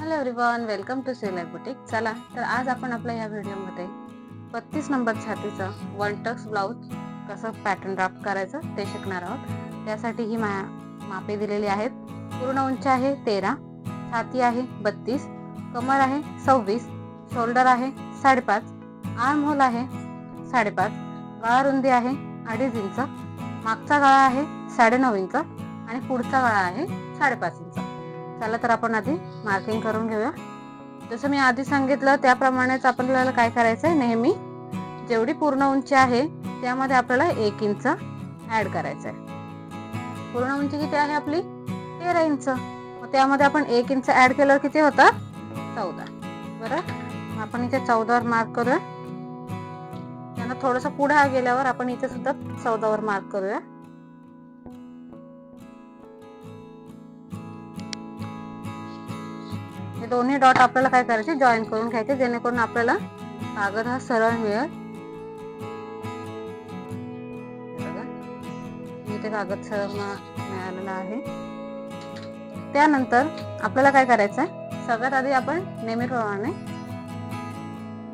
Hello everyone welcome to Selai boutique चला तर आज आपण आपल्या या व्हिडिओमध्ये बत्तीस नंबर छातीचं वन टक्स ब्लाऊज कसं पॅटर्न ड्राफ्ट करायचं ते शिकणार आहोत. त्यासाठी ही मा मापे दिलेली आहेत. पूर्ण उंची आहे तेरा छाती आहे बत्तीस कमर आहे सव्वीस शोल्डर आहे साडेपाच आर्म होल आहे साडेपाच गळा रुंदी आहे अडीच इंच मागचा गळा आहे साडेनऊ इंच आणि पुढचा गळा आहे साडेपाच इंच. चला तर आपण आधी मार्किंग करून घेऊया. जसं मी आधी सांगितलं त्याप्रमाणेच आपल्याला काय करायचं आहे नेहमी जेवढी पूर्ण उंची आहे त्यामध्ये आपल्याला एक इंच ऍड करायचं आहे पूर्ण उंची किती आहे आपली? तेरा इंच. मग त्यामध्ये आपण एक इंच ऍड केल्यावर किती होतं? चौदा. बरं? आपण इथे चौदावर मार्क करूया. त्यांना थोडंसं पुढे गेल्यावर आपण इथे सुद्धा चौदावर मार्क करूया. दोन्ही डॉट आपल्याला काय करायचे? जॉईन करून घ्यायचे जेणेकरून आपल्याला कागद हा सरळ मिळेल. बघा. इथे कागद सरळ मिळालेला आहे. त्यानंतर आपल्याला काय करायचं आहे सगळ्यात आधी आपण नेहमीप्रमाणे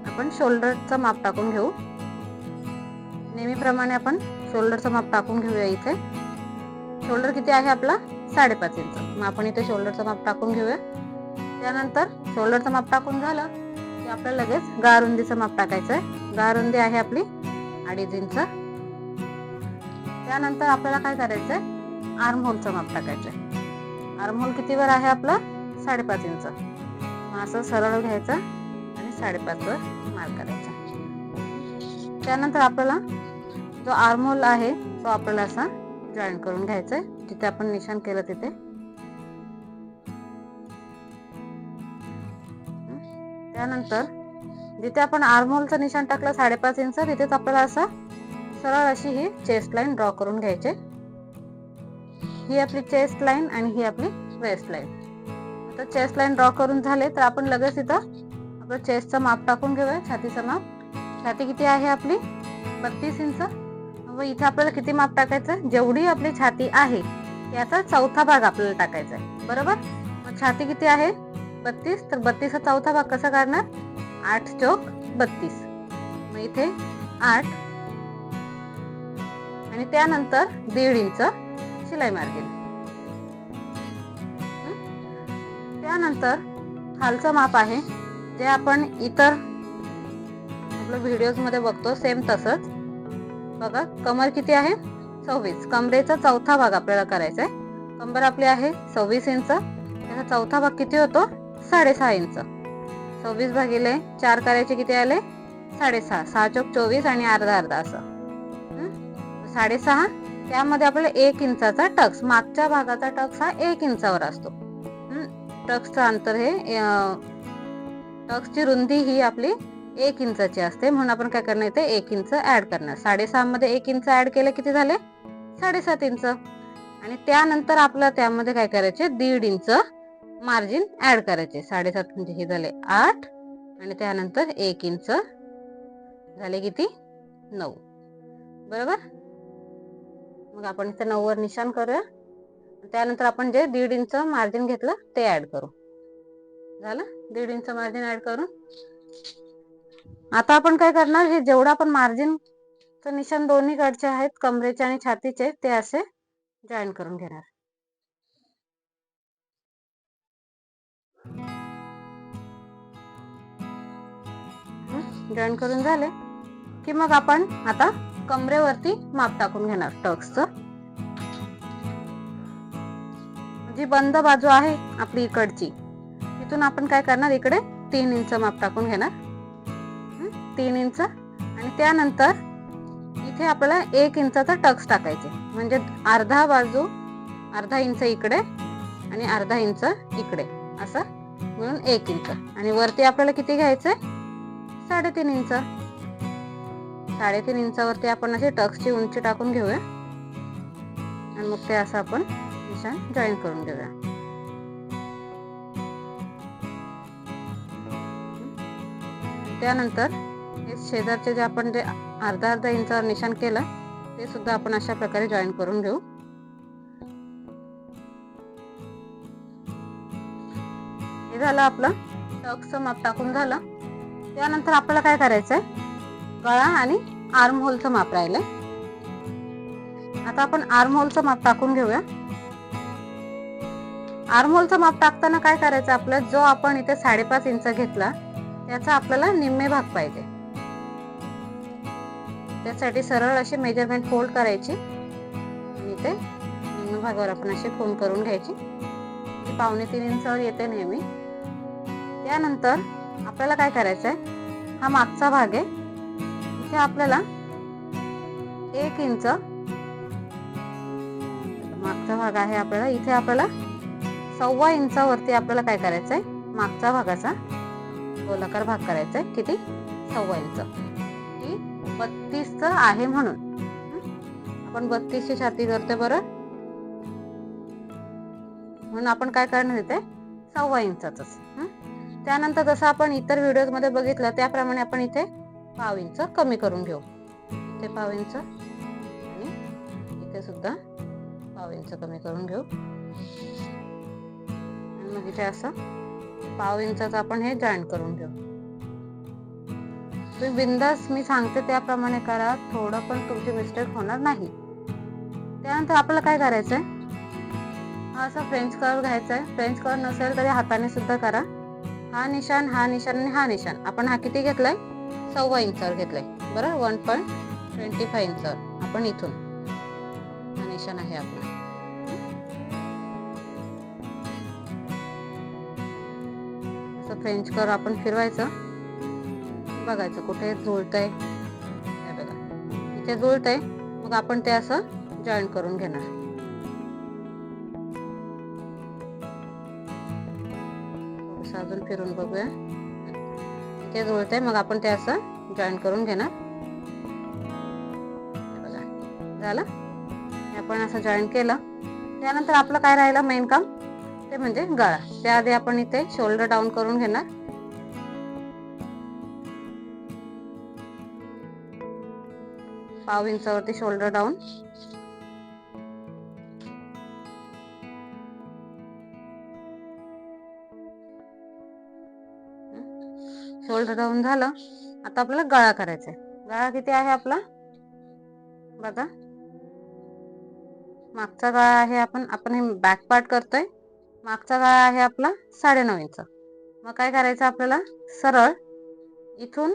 आपण शोल्डरचं माप टाकून घेऊ. नेहमीप्रमाणे आपण शोल्डरचं माप टाकून घेऊया इथे. शोल्डर किती आहे आपला? साडेपाच इंच. मग आपण इथे शोल्डरचं माप टाकून घेऊया. त्यानंतर शोल्डरचं माप टाकून झालं की आपल्याला लगेच गारुंदीचं माप टाकायचं आहे गारुंदी आहे आपली अडीच इंच. त्यानंतर आपल्याला काय करायचं आहे आर्महोलचं माप टाकायचं आहे आर्महोल कितीवर आहे आपलं? साडेपाच इंच. असं सरळ घ्यायचं आणि साडेपाचवर मार्क करायचा. त्यानंतर आपल्याला जो आर्मोल आहे तो आपल्याला असा जॉईन करून घ्यायचा आहे जिथे आपण निशाण केलं तिथे त्यानंतर जिथे आपण आर्मोलचं निशाण टाकलं साडेपाच इंच तिथेच आपल्याला असं सरळ अशी ही चेस्ट लाईन ड्रॉ करून घ्यायचे. ही आपली चेस्ट लाईन आणि ही आपली वेस्ट लाईन आता चेस्ट लाईन ड्रॉ करून झाले तर आपण लगेच इथं आपलं चेस्टचं माप टाकून घेऊया. छातीचं माप. छाती किती आहे आपली? बत्तीस इंच. व इथे आपल्याला किती माप टाकायचं? जेवढी आपली छाती आहे याचा चौथा भाग आपल्याला टाकायचा आहे. बरोबर? मग छाती किती आहे? बत्तीस तर बत्तीसचा चौथा भाग कसा काढणार? आठ चौक बत्तीस. मग इथे आठ. आणि त्यानंतर दीड इंच शिलाई मार्गेल त्यानंतर खालचं माप आहे जे आपण इतर आपल्या व्हिडिओजमध्ये बघतो सेम तसंच. बघा कमर किती आहे? सव्वीस. कमरेचा चौथा भाग आपल्याला करायचा आहे कंबर आपली आहे सव्वीस इंच. त्याचा चौथा भाग किती होतो? साडेसहा इंच. सव्वीस भागिले चार करायचे किती आले? साडेसहा. सहा चौक चोवीस आणि अर्धा अर्धा असं. साडेसहा त्यामध्ये आपल्याला एक इंचाचा टक्स मागच्या भागाचा टक्स हा एक इंचावर असतो. टक्सचं अंतर हे टक्सची रुंदी ही आपली एक इंचाची असते. म्हणून आपण काय करणार इथे? एक इंच ऍड करणार. साडेसहा मध्ये एक इंच ऍड केलं किती झाले? साडेसात इंच. आणि त्यानंतर आपल्याला त्यामध्ये काय करायचे? दीड इंच मार्जिन ऍड करायचे. साडेसात म्हणजे हे झाले आठ आणि त्यानंतर एक इंच झाले किती? नऊ. बरोबर? मग आपण इथे नऊवर निशाण करूया. त्यानंतर आपण जे दीड इंच मार्जिन घेतलं ते ऍड करू. झालं? दीड इंच मार्जिन ऍड करून. आता आपण काय करणार? हे जेवढं आपण मार्जिन निशाण दोन्ही कडचे आहेत कमरेचे आणि छातीचे ते असे जॉईन करून घेणार. जॉईन करून झाले? की मग आपण आता कमरेवरती माप टाकून घेणार टक्सचं. जी बंद बाजू आहे आपली इकडची तिथून आपण काय करणार? इकडे तीन इंच माप टाकून घेणार. तीन इंच. आणि त्यानंतर इथे आपल्याला एक इंचाचा टक्स टाकायचे. म्हणजे अर्धा बाजू अर्धा इंच इकडे आणि अर्धा इंच इकडे. असं म्हणून एक इंच. आणि वरती आपल्याला किती घ्यायचंय? साडेतीन इंच. साडेतीन इंचावरती आपण अशी टक्सची उंची टाकून घेऊया. आणि मग ते असं आपण निशाण जॉईन करून घेऊया. त्यानंतर हे शेजारचे जे आपण जे अर्धा अर्धा इंचावर निशाण केलं ते सुद्धा आपण अशा प्रकारे जॉईन करून घेऊ. हे झालं आपलं टक्सचं माप टाकून झालं. त्यानंतर आपल्याला काय करायचं आहे गळा आणि आर्म होलचं माप राहिलंय. आता आपण आर्म होलचं माप टाकून घेऊया. आर्म होलचं माप टाकताना काय करायचं आपलं? जो आपण इथे साडेपाच इंच घेतला त्याचा आपल्याला निम्मे भाग पाहिजे. त्यासाठी सरळ अशी मेजरमेंट फोल्ड करायची. आणि ते निम्न भागावर आपण अशी फोन करून घ्यायची. पावणे तीन इंचावर येते नेहमी. त्यानंतर आपल्याला काय करायचं आहे हा मागचा भाग आहे. इथे आपल्याला एक इंच मागचा भाग आहे आपल्याला. इथे आपल्याला सव्वा इंचावरती आपल्याला काय करायचं आहे मागचा भागाचा गोलाकार भाग करायचा आहे किती? सव्वा इंच. ही बत्तीसच आहे म्हणून. आपण बत्तीसची छाती करतोय बरं. म्हणून आपण काय करणार इथे? सव्वा इंचाच त्यानंतर जसं आपण इतर व्हिडिओमध्ये बघितलं त्याप्रमाणे आपण इथे पाव इंच कमी करून घेऊ. इथे पाव इंच आणि इथे सुद्धा पाव इंच कमी करून घेऊ. आणि मग इथे असं पाव इंचाचं आपण हे जॉईंट करून घेऊ. तुम्ही बिंदास मी सांगते त्याप्रमाणे करा थोडं पण तुमची मिस्टेक होणार नाही. त्यानंतर आपल्याला काय करायचंय? हा असा फ्रेंच कवर घ्यायचा आहे फ्रेंच कवर नसेल तरी हाताने सुद्धा करा. हा निशान हा निशान आणि हा निशान. आपण हा किती घेतलाय? सव्वा इंचावर घेतलाय. बरं? वन पॉईंट ट्वेंटी फाय इंचावर. आपण इथून. हा निशाण आहे आपला. असं फ्रेंच कर आपण फिरवायचं. बघायचं कुठे जुळतंय. आहे बघा. इथे जुळतंय. मग आपण ते असं जॉईन करून घेणार. असं अजून फिरून बघूया. ते जुळत आहे मग आपण ते असं जॉईन करून घेणार. बघा झालं? आपण असं जॉईन केलं. त्यानंतर आपलं काय राहिलं मेन काम? ते म्हणजे गळा. त्याआधी आपण इथे शोल्डर डाऊन करून घेणार. पाव इंचावरती शोल्डर डाऊन फोल्ड डाऊन झालं. आता आपल्याला गळा करायचा आहे गळा किती आहे आपला? बघा. मागचा गळा आहे आपण आपण हे बॅक पार्ट करतोय. मागचा गळा आहे आपला साडेनऊ इंच मग काय करायचं आपल्याला? सरळ इथून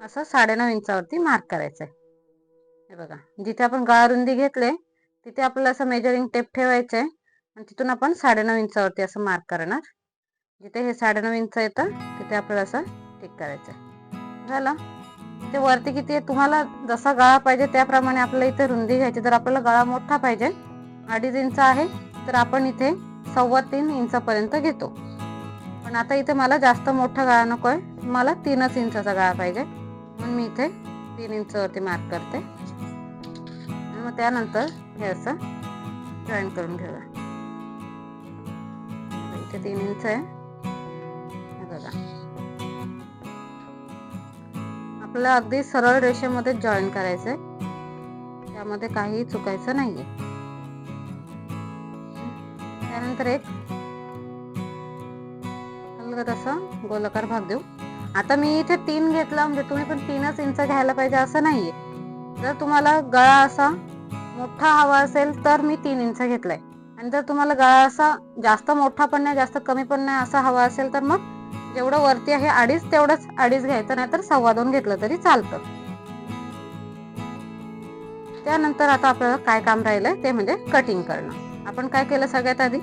असं साडेनऊ इंचावरती मार्क करायचंय. हे बघा. जिथे आपण गळा रुंदी घेतले तिथे आपल्याला असं मेजरिंग टेप ठेवायचंय. आणि तिथून आपण साडेनऊ इंचावरती असं मार्क करणार. जिथे हे साडेनऊ इंच येतं तिथे आपल्याला असं टिक करायचंय झालं? ते वरती किती आहे? तुम्हाला जसा गळा पाहिजे त्याप्रमाणे आपल्याला इथे रुंदी घ्यायची. जर आपल्याला गळा मोठा पाहिजे अडीच इंच आहे तर आपण इथे सव्वा तीन इंचापर्यंत घेतो. पण आता इथे मला जास्त मोठा गळा नको आहे. मला तीनच इंचाचा गळा पाहिजे. म्हणून मी इथे तीन इंचवरती मार्क करते. आणि मग त्यानंतर हे असं जॉईन करून घेऊया. इथे तीन इंच आहे. बघा. आपल्याला अगदी सरळ रेषेमध्ये जॉईन करायचंय. त्यामध्ये काहीही चुकायचं नाहीये. त्यानंतर एक हलगत असा गोलाकार भाग देऊ. आता मी इथे तीन घेतला म्हणजे तुम्ही पण तीनच इंच घ्यायला पाहिजे असं नाहीये. जर तुम्हाला गळा असा मोठा हवा असेल तर मी तीन इंच घेतलाय. आणि जर तुम्हाला गळा असा जास्त मोठा पण नाही जास्त कमी पण नाही असा हवा असेल तर मग जेवढं वरती आहे अडीच तेवढंच अडीच घ्यायचं नाहीतर सव्वा दोन घेतलं तरी चालतं. त्यानंतर आता आपल्याला काय काम राहिलंय ते म्हणजे कटिंग करणं. आपण काय केलं सगळ्यात आधी?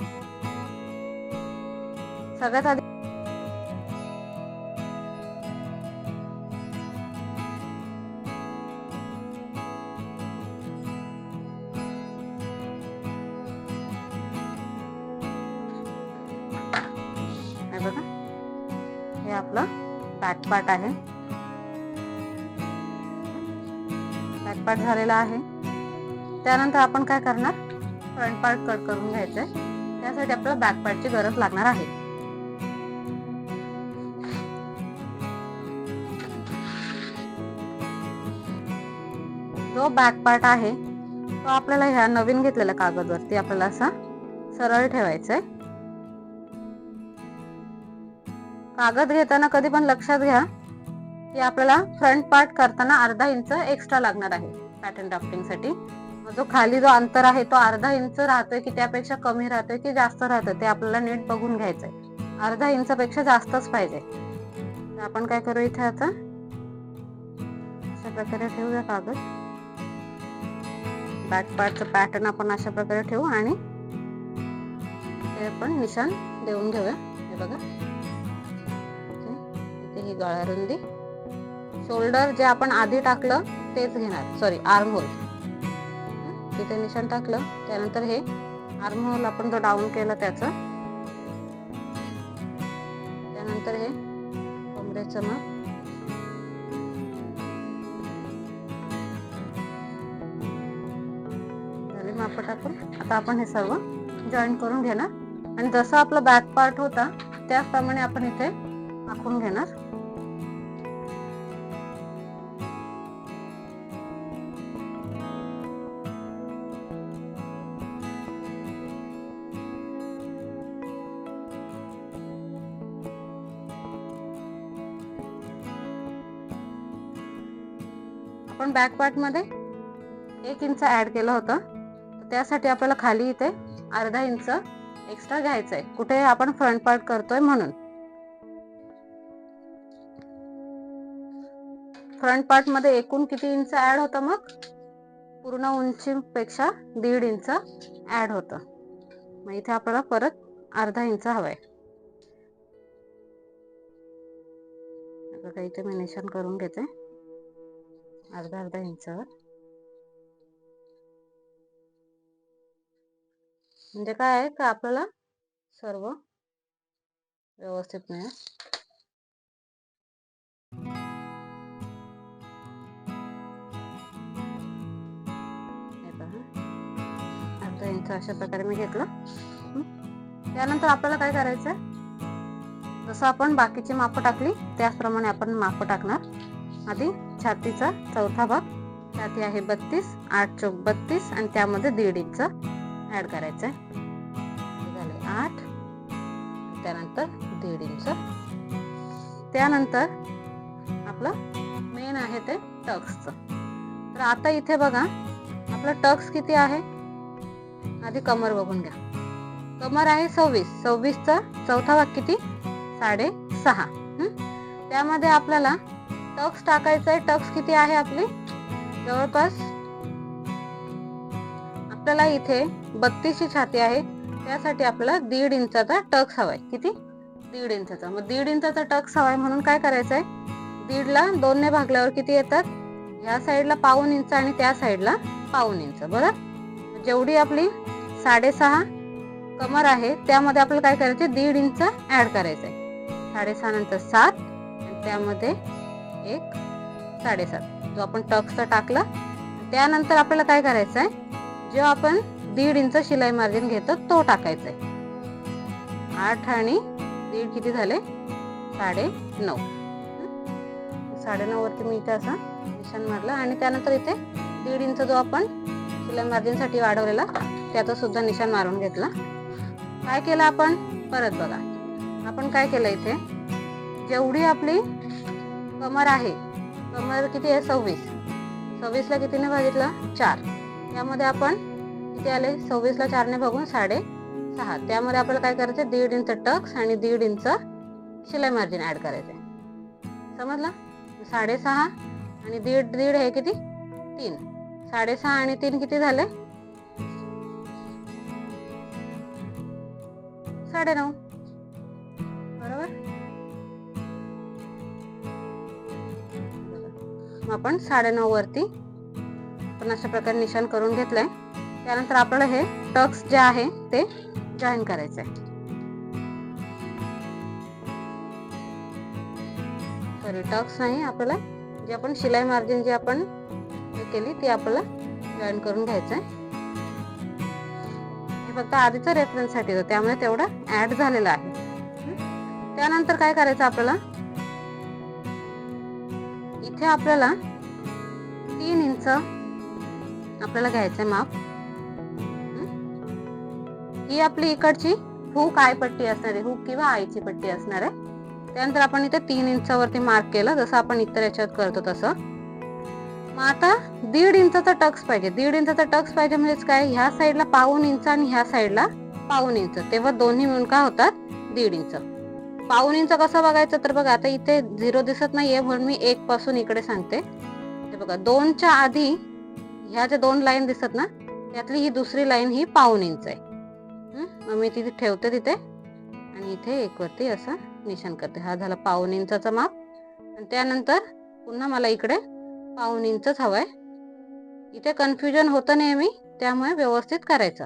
सगळ्यात आधी बॅक आहे. बॅक झालेला आहे. त्यानंतर आपण काय करणार? फ्रंट पार्ट कट करून घ्यायचंय. त्यासाठी आपल्याला बॅक पार्टची गरज लागणार आहे. जो बॅक पार्ट आहे तो आपल्याला ह्या नवीन घेतलेल्या कागदवरती आपल्याला असा सरळ ठेवायचा आहे कागद घेताना कधी पण लक्षात घ्या की आपल्याला फ्रंट पार्ट करताना अर्धा इंच एक्स्ट्रा लागणार आहे. पॅटर्न ड्राफ्टिंगसाठी जो खाली जो अंतर आहे तो अर्धा इंच राहतोय की त्यापेक्षा कमी राहतोय की जास्त राहतोय ते आपल्याला नीट बघून घ्यायचंय. अर्धा इंचपेक्षा जास्तच पाहिजे. तर आपण काय करू इथे आता? अशा प्रकारे ठेवूया कागद. बॅक पार्टचं पॅटर्न आपण अशा प्रकारे ठेवू आणि ते आपण निशाण देऊन घेऊया. हे बघा. ही गळा रुंदी शोल्डर जे आपण आधी टाकलं तेच घेणार. सॉरी आर्म होल तिथे निशाण टाकलं त्यानंतर हे आर्म होल आपण जो डाऊन केला त्याचं. त्यानंतर हे कमरेचं मग. झाले टाकून. आता आपण हे सर्व जॉईन करून घेणार. आणि जसं आपला बॅक पार्ट होता त्याचप्रमाणे आपण इथे आखून घेणार. आपण बॅक पार्टमध्ये एक इंच ऍड केलं होतं. त्यासाठी आपल्याला खाली इथे अर्धा इंच एक्स्ट्रा घ्यायचं आहे कुठे आपण फ्रंट पार्ट करतोय म्हणून. फ्रंट पार्टमध्ये एकूण किती इंच ऍड होतं मग? पूर्ण उंचीपेक्षा दीड इंच ऍड होतं. मग इथे आपल्याला परत अर्धा इंच हवाय. बघा इथे मी निशाण करून घेते. अर्धा अर्धा इंचावर म्हणजे काय आहे का आपल्याला सर्व व्यवस्थित मिळेल? अर्धा इंच अशा प्रकारे मी घेतलं. त्यानंतर आपल्याला काय करायचं जसं आपण बाकीची माप टाकली त्याचप्रमाणे आपण माप टाकणार. आधी छातीचा चौथा भाग. छाती आहे बत्तीस आठ चौक बत्तीस आणि त्यामध्ये दीड इंच ऍड करायचं आहे झाले आठ. त्यानंतर दीड इंच. त्यानंतर आपलं मेन आहे ते टक्सचं तर आता इथे बघा आपलं टक्स किती आहे? आधी कमर बघून घ्या. कमर आहे सव्वीस. सव्वीसचा चौथा भाग किती? साडे सहा त्यामध्ये आपल्याला टक्स टाकायचं आहे. टक्स किती आहे आपली? जवळपास. आपल्याला इथे बत्तीसची छाती आहे. त्यासाठी आपल्याला दीड इंचाचा टक्स हवाय. किती? दीड इंचाचा. मग दीड इंचाचा टक्स हवाय म्हणून काय करायचं आहे दीडला दोनने भागल्यावर किती येतात? या साईडला पाऊन इंच आणि त्या साईडला पाऊन इंच. बरं जेवढी आपली साडेसहा कमर आहे त्यामध्ये आपल्याला काय करायचं दीड इंच ऍड करायचं आहे साडेसहा नंतर सात त्यामध्ये एक साडेसात. जो आपण टक्सचा टाकला त्यानंतर आपल्याला काय करायचं आहे जो आपण दीड इंच शिलाई मार्जिन घेतो तो टाकायचा आहे आठ आणि दीड किती झाले? साडे नऊ. साडे नऊ वरती मी इथे असा निशाण मारला आणि त्यानंतर इथे दीड इंच जो आपण शिलाई मार्जिनसाठी वाढवलेला त्याचा सुद्धा निशाण मारून घेतला. काय केलं आपण? परत बघा. आपण काय केलं इथे? जेवढी आपली कमर आहे. कमर किती आहे? सव्वीस. सव्वीसला कितीने भागितला चार. त्यामध्ये आपण किती आले? सव्वीसला चारने बघून साडे सहा. त्यामध्ये आपल्याला काय करायचं दीड इंच टक्स आणि दीड इंच शिलाई मार्जिन ऍड करायचे समजलं? साडेसहा आणि दीड दीड हे किती? तीन. साडेसहा आणि तीन किती झाले? साडे आपण साडे नऊ वरती आपण अशा प्रकारे निशाण करून घेतलंय. त्यानंतर आपल्याला हे टक्स जे आहे ते जॉईन करायचं आहे. सॉरी टक्स नाही आपल्याला जे आपण शिलाई मार्जिन जे आपण हे केली ती आपल्याला जॉईन करून घ्यायचं आहे. हे फक्त आधीचं रेफरन्ससाठी होतं त्यामुळे तेवढं ऍड झालेलं आहे. त्यानंतर काय करायचं आपल्याला? इथे आपल्याला तीन इंच आपल्याला घ्यायचंय माप. ही? आपली इकडची हुक आय पट्टी असणार आहे हुक किंवा आईची पट्टी असणार आहे. त्यानंतर आपण इथे तीन इंचावरती मार्क केलं जसं आपण इतर याच्यात करतो तसं. मग आता दीड इंचाचा टक्स पाहिजे. दीड इंचाचा टक्स पाहिजे म्हणजेच काय? ह्या साईडला पाऊन इंच आणि ह्या साईडला पाऊन इंच. तेव्हा दोन्ही मिळून काय होतात? दीड इंच. पाऊन इंच कसं बघायचं तर बघा आता इथे झिरो दिसत नाहीये म्हणून मी एक पासून इकडे सांगते. बघा दोनच्या आधी ह्या ज्या दोन लाईन दिसत ना त्यातली ही दुसरी लाईन ही पाऊन इंच आहे मग मी तिथे ठेवते तिथे. आणि इथे एक वरती असं निशाण करते. हा झाला पाऊन इंचाचा माप. आणि त्यानंतर पुन्हा मला इकडे पाऊन इंचच हवाय. इथे कन्फ्युजन होतं नेहमी त्यामुळे व्यवस्थित करायचं.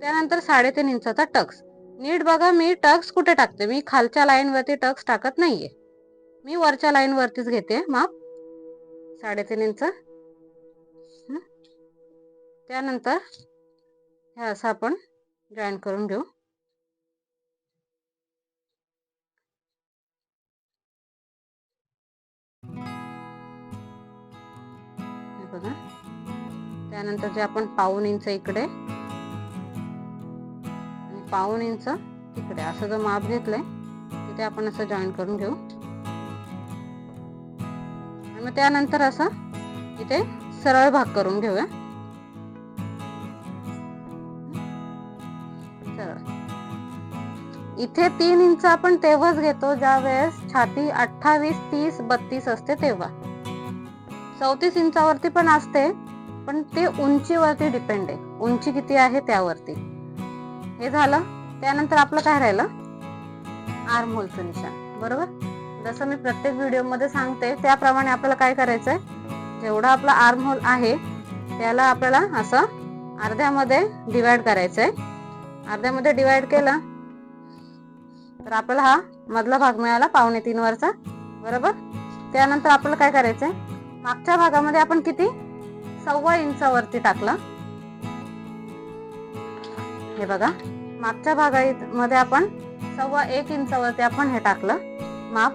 त्यानंतर साडेतीन इंचाचा टक्स. नीट बघा मी टक्स कुठे टाकते? मी खालच्या लाईनवरती टक्स टाकत नाहीये. मी वरच्या लाईनवरतीच घेते माप. साडेतीन इंच. त्यानंतर हे असं आपण जॉईन करून घेऊ. बघा. त्यानंतर जे आपण पाऊन इंच इकडे पाऊन इंच. तिकडे असं जर माप घेतलंय तिथे आपण असं जॉईन करून घेऊ. आणि मग त्यानंतर असं इथे सरळ भाग करून घेऊया. इथे तीन इंच आपण तेव्हाच घेतो ज्या वेळेस छाती अठ्ठावीस तीस बत्तीस असते तेव्हा. चौतीस इंचावरती पण असते पण ते उंचीवरती डिपेंड आहे. उंची किती आहे त्यावरती. हे झालं. त्यानंतर आपलं काय राहिलं? आर्म होलचं निशाण. बरोबर? जसं मी प्रत्येक व्हिडिओमध्ये सांगते त्याप्रमाणे आपल्याला काय करायचं आहे जेवढा आपला आर्म होल आहे त्याला आपल्याला असं अर्ध्यामध्ये डिवाइड आहे अर्ध्यामध्ये डिवाइड केलं तर आपल्याला हा मधला भाग मिळाला पावणे तीन वरचा. बरोबर? त्यानंतर आपल्याला काय करायचंय? मागच्या भागामध्ये आपण किती? सव्वा इंचावरती टाकलं. हे बघा. मागच्या भागामध्ये आपण सव्वा एक इंचावरती आपण हे टाकलं. माप.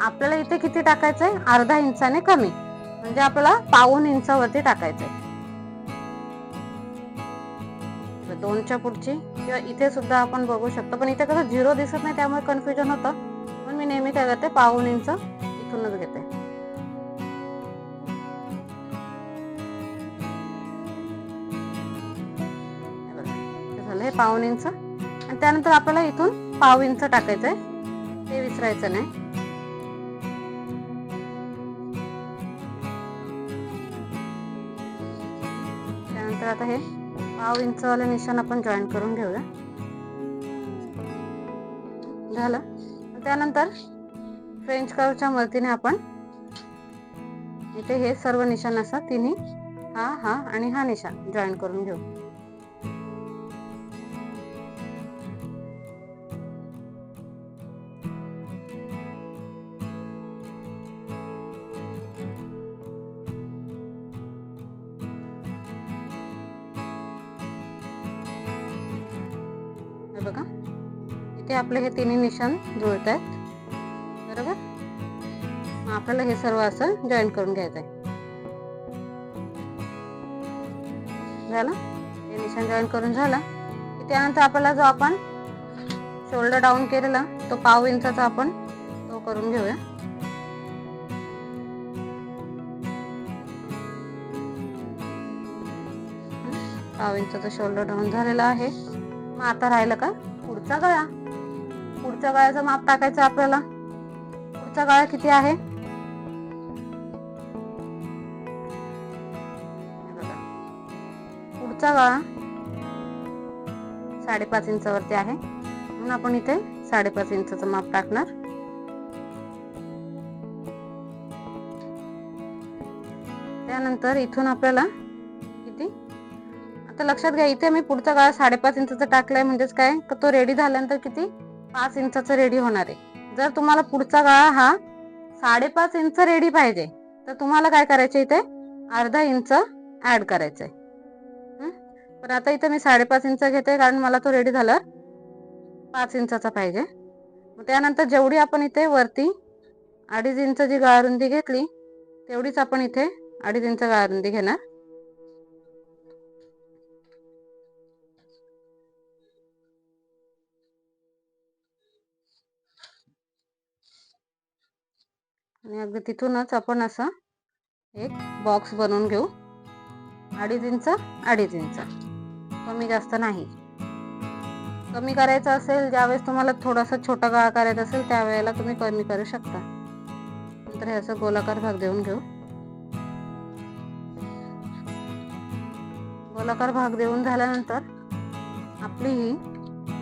आपल्याला इथे किती टाकायचंय? अर्धा इंचाने कमी. म्हणजे आपल्याला पाऊन इंचावरती टाकायचंय. दोनच्या पुढची. किंवा इथे सुद्धा आपण बघू शकतो. पण इथे कसं झिरो दिसत नाही त्यामुळे कन्फ्युजन होतं. पण मी नेहमी काय करते पाऊन इंच इथूनच घेते. आहे पाऊन इंच. आणि त्यानंतर आपल्याला इथून पाव इंच टाकायचंय. ते विसरायचं नाही. त्यानंतर आता हे पाव इंचवाले निशाण आपण जॉईन करून घेऊया. झालं. त्यानंतर फ्रेंच कर्वच्या मदतीने आपण इथे हे सर्व निशाण असतात तिन्ही हा हा आणि हा निशाण जॉईन करून घेऊ. आपले हे तिन्ही निशान जुळत आहेत. बरोबर? मग आपल्याला हे सर्व असं जॉईन करून घ्यायचं आहे. झालं? हे निशान जॉईन करून झालं. की त्यानंतर आपल्याला जो आपण शोल्डर डाऊन केलेला तो पाव इंचाचा आपण तो करून घेऊया. पाव इंचाचा शोल्डर डाऊन झालेला आहे. मग आता राहिलं का? पुढचा गळा. पुढच्या गळ्याचं माप टाकायचं आपल्याला? पुढचा गळा किती आहे? पुढचा गळा साडेपाच इंचावरती आहे. म्हणून आपण इथे साडेपाच इंचाचं माप टाकणार. त्यानंतर इथून आपल्याला किती? आता लक्षात घ्या इथे मी पुढचा गळा साडेपाच इंचाचा टाकलाय. म्हणजेच काय? तो रेडी झाल्यानंतर किती? पाच इंचाचं रेडी होणार आहे. जर तुम्हाला पुढचा गळा हा साडेपाच इंच रेडी पाहिजे तर तुम्हाला काय करायचं इथे? अर्धा इंच ऍड करायचंय. आहे पण आता इथे मी साडेपाच इंच घेते कारण मला तो रेडी झाला. पाच इंचाचा पाहिजे. मग त्यानंतर जेवढी आपण इथे वरती अडीच इंच जी गाळरुंदी घेतली तेवढीच आपण इथे अडीच इंच गाळरुंदी घेणार. आणि अगदी तिथूनच आपण असं एक बॉक्स बनवून घेऊ. अडीच इंच अडीच इंच. कमी जास्त नाही. कमी करायचं असेल ज्यावेळेस तुम्हाला थोडासा छोटा गाळा करायचा असेल त्यावेळेला तुम्ही कमी करू शकता. नंतर हे असं गोलाकार भाग देऊन घेऊ. गोलाकार भाग देऊन झाल्यानंतर आपली ही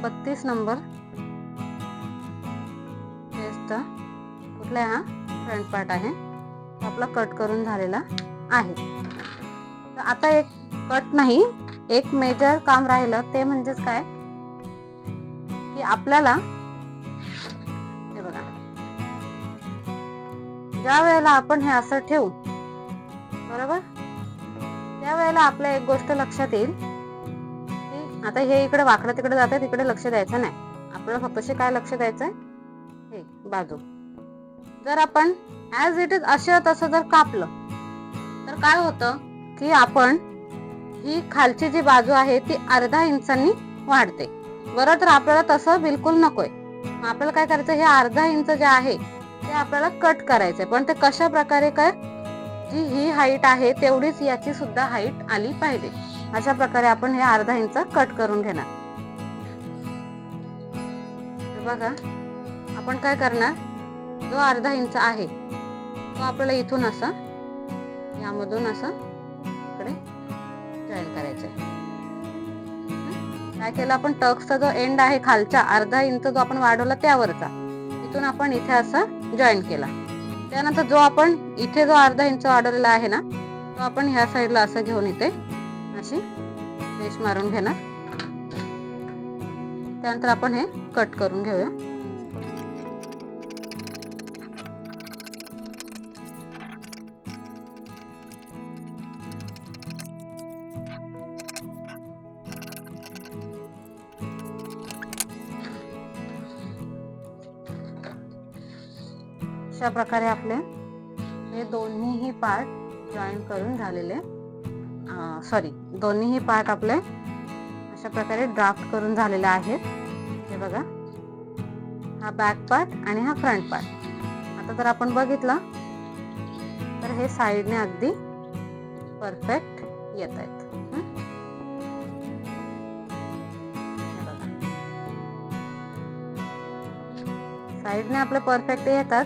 बत्तीस नंबर पेस्ट कुठला हा? फ्रंट पार्ट आहे. तो आपला कट करून झालेला आहे. तर आता एक कट नाही एक मेजर काम राहिलं ते म्हणजेच काय? की आपल्याला हे बघा. ज्या वेळेला आपण हे असं ठेवू बरोबर? त्यावेळेला आपल्या एक गोष्ट लक्षात येईल की आता हे इकडे वाकडं तिकडे जाते तिकडे लक्ष द्यायचं नाही. आपल्याला फक्त काय लक्ष द्यायचंय. हे बाजू. जर आपण ॲज इट इज असं तसं जर कापलं तर काय होतं की आपण ही खालची जी बाजू आहे ती अर्धा इंचांनी वाढते. बरं तर आपल्याला तसं बिलकुल नकोय. आपल्याला काय करायचं? हे अर्धा इंच जे आहे ते आपल्याला कट करायचंय. पण ते कशा प्रकारे काय जी ही हाईट आहे तेवढीच याची सुद्धा हाईट आली पाहिजे. अशा प्रकारे आपण हे अर्धा इंच कट करून घेणार. बघा आपण काय करणार? जो अर्धा इंच आहे तो आपल्याला इथून असा यामधून असं इकडे जॉईन करायचं काय केलं आपण टक्सचा जो एंड आहे खालच्या अर्धा इंच जो आपण वाढवला त्यावरचा इथून आपण इथे असं जॉईन केला. त्यानंतर जो आपण इथे जो अर्धा इंच वाढवलेला आहे ना तो आपण ह्या साईडला असं घेऊन इथे अशी रेश मारून घेणार. त्यानंतर आपण हे कट करून घेऊया. अशा प्रकारे आपले हे दोन्हीही पार्ट जॉईन करून झालेले. सॉरी दोन्हीही पार्ट आपले अशा प्रकारे ड्राफ्ट करून झालेले आहेत. हे बघा. हा बॅक पार्ट आणि हा फ्रंट पार्ट आता जर आपण बघितलं तर हे साईडने अगदी परफेक्ट येत आहेत. साईडने आपले परफेक्ट येतात.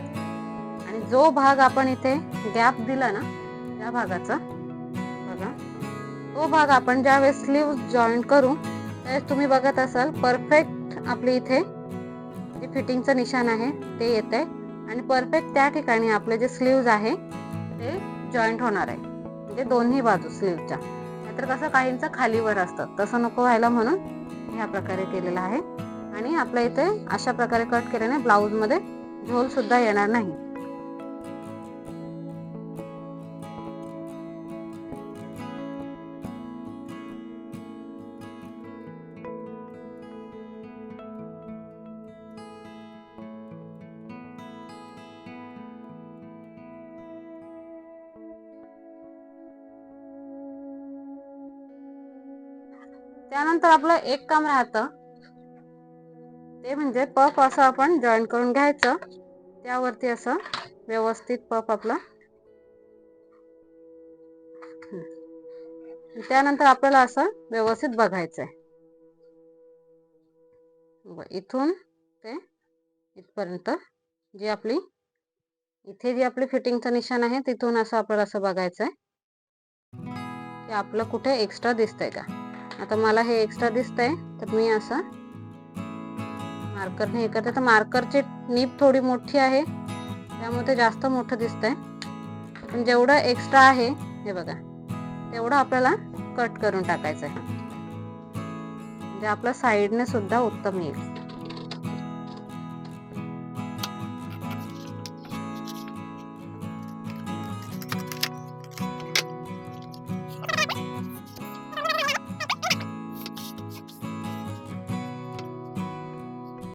आणि जो भाग आपण इथे गॅप दिला ना त्या भागाचा बघा. तो भाग आपण ज्यावेळेस स्लीव जॉईन करू त्यावेळेस तुम्ही बघत असाल परफेक्ट आपली इथे जे फिटिंगचं निशाण आहे ते येत. आहे आणि परफेक्ट त्या ठिकाणी आपले जे स्लीव्ज आहे ते जॉईंट होणार आहे. म्हणजे दोन्ही बाजू स्लीवच्या नाहीतर कसं काहींचं खालीवर असतं. तसं नको व्हायला म्हणून ह्या प्रकारे केलेलं आहे. आणि आपल्या इथे अशा प्रकारे कट केल्याने ब्लाऊजमध्ये झोलसुद्धा झोल सुद्धा येणार नाही. त्यानंतर आपलं एक काम राहतं. ते म्हणजे पफ असं आपण जॉईन करून घ्यायचं. त्यावरती असं व्यवस्थित पप आपला. त्यानंतर आपल्याला असं व्यवस्थित बघायचंय. आहे इथून ते इथपर्यंत जी आपली इथे जी आपली फिटिंगचं निशाण आहे तिथून असं आपल्याला असं बघायचंय. की आपलं कुठे एक्स्ट्रा दिसतंय का? आता मला हे एक्स्ट्रा दिसतंय तर मी असं मार्करने हे करते. तर मार्करची नीप थोडी मोठी आहे त्यामुळे ते जास्त मोठं दिसतंय. पण जेवढं एक्स्ट्रा आहे हे बघा तेवढं आपल्याला कट करून टाकायचं आहे म्हणजे आपल्या साईडने सुद्धा उत्तम येईल.